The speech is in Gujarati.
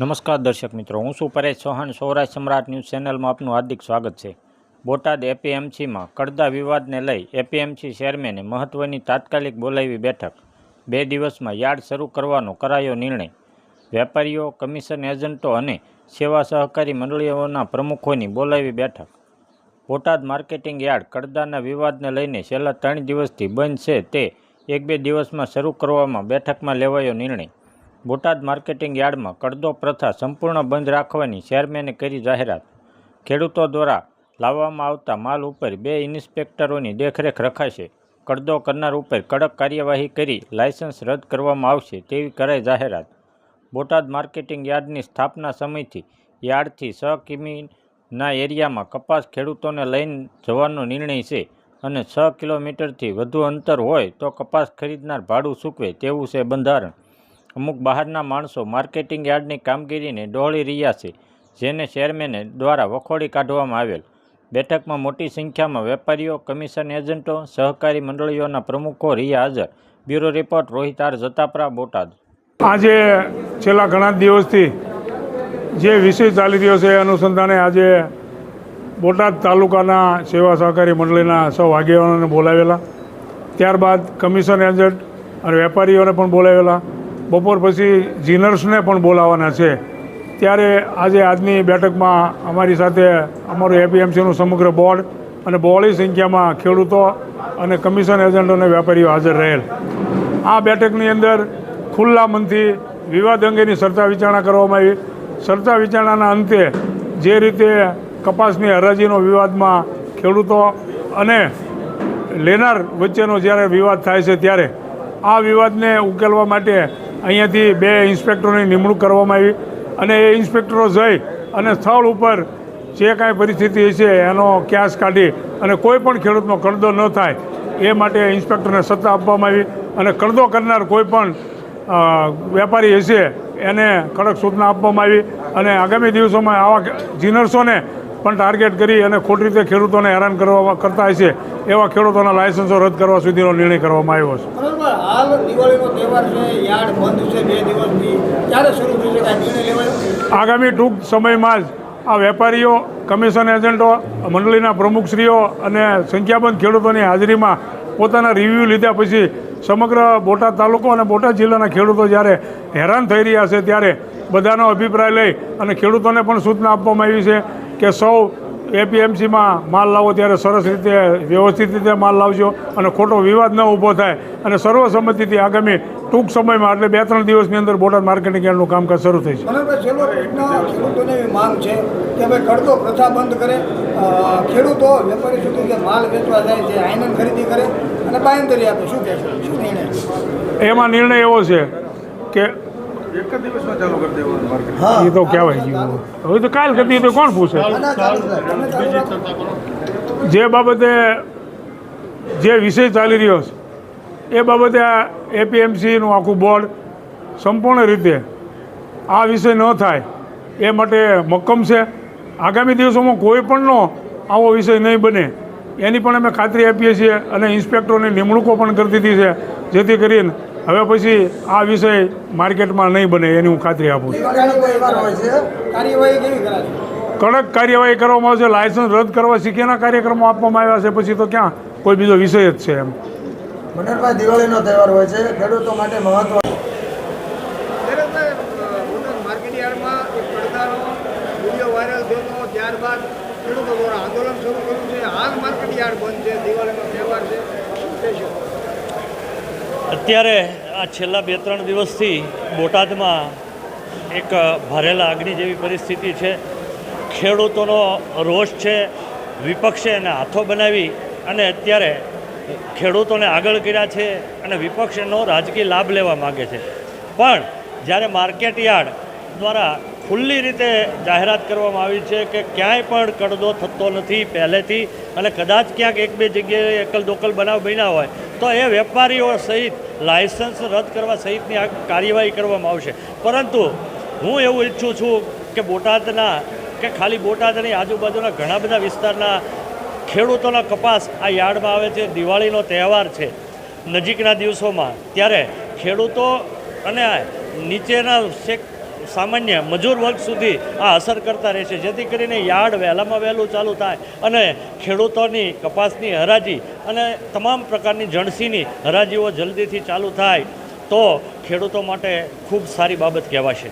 નમસ્કાર દર્શક મિત્રો, હું છું પરેશ ચૌહાણ. સૌરાષ્ટ્ર સમ્રાટ ન્યૂઝ ચેનલમાં આપનું હાર્દિક સ્વાગત છે. બોટાદ એપીએમસીમાં કડદા વિવાદને લઈ એપીએમસી ચેરમેને મહત્વની તાત્કાલિક બોલાવી બેઠક. બે દિવસમાં યાર્ડ શરૂ કરવાનો કરાયો નિર્ણય. વેપારીઓ, કમિશન એજન્ટો અને સેવા સહકારી મંડળીઓના પ્રમુખોની બોલાવી બેઠક. બોટાદ માર્કેટિંગ યાર્ડ કડદાના વિવાદને લઈને છેલ્લા ત્રણ દિવસથી બંધ છે તે એક બે દિવસમાં શરૂ કરવામાં બેઠકમાં લેવાયો નિર્ણય. બોટાદ માર્કેટિંગ યાર્ડમાં કડદો પ્રથા સંપૂર્ણ બંધ રાખવાની ચેરમેને કરી જાહેરાત. ખેડૂતો દ્વારા લાવવામાં આવતા માલ ઉપર બે ઇન્સ્પેક્ટરોની દેખરેખ રખાશે. કડદો કરનાર ઉપર કડક કાર્યવાહી કરી લાયસન્સ રદ કરવામાં આવશે તેવી કરાઈ જાહેરાત. બોટાદ માર્કેટિંગ યાર્ડની સ્થાપના સમયથી યાર્ડથી છ કિમીના એરિયામાં કપાસ ખેડૂતોને લઈને જવાનો નિર્ણય છે અને છ કિલોમીટરથી વધુ અંતર હોય તો કપાસ ખરીદનાર ભાડું સૂકવે તેવું છે બંધારણ. અમુક બહારના માણસો માર્કેટિંગ યાર્ડની કામગીરીને ડહોળી રહ્યા છે, જેને ચેરમેને દ્વારા વખોડી કાઢવામાં આવેલ. બેઠકમાં મોટી સંખ્યામાં વેપારીઓ, કમિશન એજન્ટો, સહકારી મંડળીઓના પ્રમુખો રહ્યા હાજર. Bureau report, Rohit R. Jatapara, Botad. આજે છેલ્લા ઘણા દિવસથી જે વિષય ચાલી રહ્યો છે, એ અનુસંધાને આજે બોટાદ તાલુકાના સેવા સહકારી મંડળીના સૌ આગેવાનોને બોલાવેલા. ત્યારબાદ કમિશન એજન્ટ અને વેપારીઓને પણ બોલાવેલા. બપોર પછી જીનર્સને પણ બોલાવવાના છે. ત્યારે આજે આજની બેઠકમાં અમારી સાથે અમારું એપીએમસીનું સમગ્ર બોર્ડ અને બહોળી સંખ્યામાં ખેડૂતો અને કમિશન એજન્ટો અને વેપારીઓ હાજર રહેલ. આ બેઠકની અંદર ખુલ્લા મનથી વિવાદ અંગેની સરતા વિચારણા કરવામાં આવી. સરતા વિચારણાના અંતે જે રીતે કપાસની હરાજીનો વિવાદમાં ખેડૂતો અને લેનાર વચ્ચેનો જ્યારે વિવાદ થાય છે ત્યારે આ વિવાદને ઉકેલવા માટે અહીંયાથી બે ઇન્સ્પેક્ટરોની નિમણૂક કરવામાં આવી અને એ ઇન્સ્પેક્ટરો જઈ અને સ્થળ ઉપર જે કાંઈ પરિસ્થિતિ છે એનો ક્યાસ કાઢી અને કોઈ પણ ખેડૂતનો કડદો ન થાય એ માટે ઇન્સ્પેક્ટરને સત્તા આપવામાં આવી અને કડદો કરનાર કોઈ પણ વેપારી હશે એને કડક સૂચના આપવામાં આવી અને આગામી દિવસોમાં આવા જીનર્સોને પણ ટાર્ગેટ કરી અને ખોટી રીતે ખેડૂતોને હેરાન કરવા કરતા હશે એવા ખેડૂતોના લાયસન્સો રદ કરવા સુધીનો નિર્ણય કરવામાં આવ્યો છે. આગામી ટૂંક સમયમાં જ આ વેપારીઓ, કમિશન એજન્ટો, મંડળીના પ્રમુખશ્રીઓ અને સંખ્યાબંધ ખેડૂતોની હાજરીમાં પોતાના રિવ્યૂ લીધા પછી સમગ્ર બોટાદ તાલુકો અને બોટાદ જિલ્લાના ખેડૂતો જ્યારે હેરાન થઈ રહ્યા છે ત્યારે બધાનો અભિપ્રાય લઈ અને ખેડૂતોને પણ સૂચના આપવામાં આવી છે કે સૌ એપીએમસીમાં માલ લાવો ત્યારે સરસ રીતે વ્યવસ્થિત રીતે માલ લાવજો અને ખોટો વિવાદ ન ઊભો થાય અને સર્વસંમતિથી આગામી ટૂંક સમયમાં એટલે બે ત્રણ દિવસની અંદર બોટાદ માર્કેટિંગ યાર્ડનું કામકાજ શરૂ થઈ છે માંગ છે કે ભાઈ કડતો પ્રથા બંધ કરે ખેડૂતો વેપારી સુધી જે માલ વેચવા જાય છે આયનન ખરીદી કરે અને બાંયધરી આપે શું કહેશો? શું નિર્ણય? એમાં નિર્ણય એવો છે કે એક જ દિવસમાં ચાલુ કરી દેવાનું માર્કેટ એ તો કહેવાય ગયું હવે તો કાલ કરતી તો કોણ પૂછે. જે બાબતે જે વિષય ચાલી રહ્યો છે એ બાબતે આ એપીએમસીનું આખું બોર્ડ સંપૂર્ણ રીતે આ વિષય ન થાય એ માટે મક્કમ છે. આગામી દિવસોમાં કોઈ પણનો આવો વિષય નહીં બને. એની પણ અમે ખાતરી આપીએ છીએ અને ઇન્સ્પેક્ટરોની નિમણૂકો પણ કરી દીધી છે જેથી કરીને હવે પછી આ વિષય માર્કેટમાં નહીં બને એની હું ખાતરી આપું છું. કાર્યવાહી કેવી કરાશે કડક કાર્યવાહી કરવામાં આવશે લાયસન્સ રદ કરવા શીખેના કાર્યક્રમો આપવામાં આવ્યા છે પછી તો ક્યાં? કોઈ બીજો વિષય જ છે એમ. દિવાળીનો તહેવાર હોય છે ખેડૂતો માટે મહત્વ માર્કેટ યાર્ડમાં એક પડદાનો વીડિયો વાયરલ થયો હતો ત્યારબાદ ખેડૂતો દ્વારા આંદોલન શરૂ કર્યું છે. હાલ માર્કેટ યાર્ડ બંધ છે દિવાળીનો તહેવાર છે. અત્યારે આ છેલ્લા બે ત્રણ દિવસથી બોટાદમાં એક ભરેલા અગ્નિ જેવી પરિસ્થિતિ છે. ખેડૂતોનો રોષ છે, વિપક્ષે એને હાથો બનાવી અને અત્યારે ખેડૂતોને આગળ કર્યા છે અને વિપક્ષ એનો રાજકીય લાભ લેવા માગે છે. પણ જ્યારે માર્કેટ યાર્ડ દ્વારા ખુલ્લી રીતે જાહેરાત કરવામાં આવી છે કે ક્યાંય પણ કડદો થતો નથી પહેલેથી અને કદાચ ક્યાંક એક બે જગ્યાએ એકલ દોકલ બનાવ બન્યા હોય તો એ વેપારીઓ સહિત લાયસન્સ રદ કરવા સહિતની આ કાર્યવાહી કરવામાં આવશે. પરંતુ હું એવું ઈચ્છું છું કે બોટાદના, કે ખાલી બોટાદની આજુબાજુના ઘણા બધા વિસ્તારના ખેડૂતોના કપાસ આ યાર્ડમાં આવે છે. દિવાળીનો તહેવાર છે. નજીકના દિવસોમાં ત્યારે ખેડૂતો અને નીચેના સામાન્ય મજૂર વર્ગ સુધી આ અસર કરતા રહેશે. જેથી કરીને યાર્ડ વહેલામાં વહેલું ચાલુ થાય અને ખેડૂતોની કપાસની હરાજી અને તમામ પ્રકારની જણસીની હરાજીઓ જલ્દીથી ચાલુ થાય તો ખેડૂતો માટે ખૂબ સારી બાબત કહેવાશે.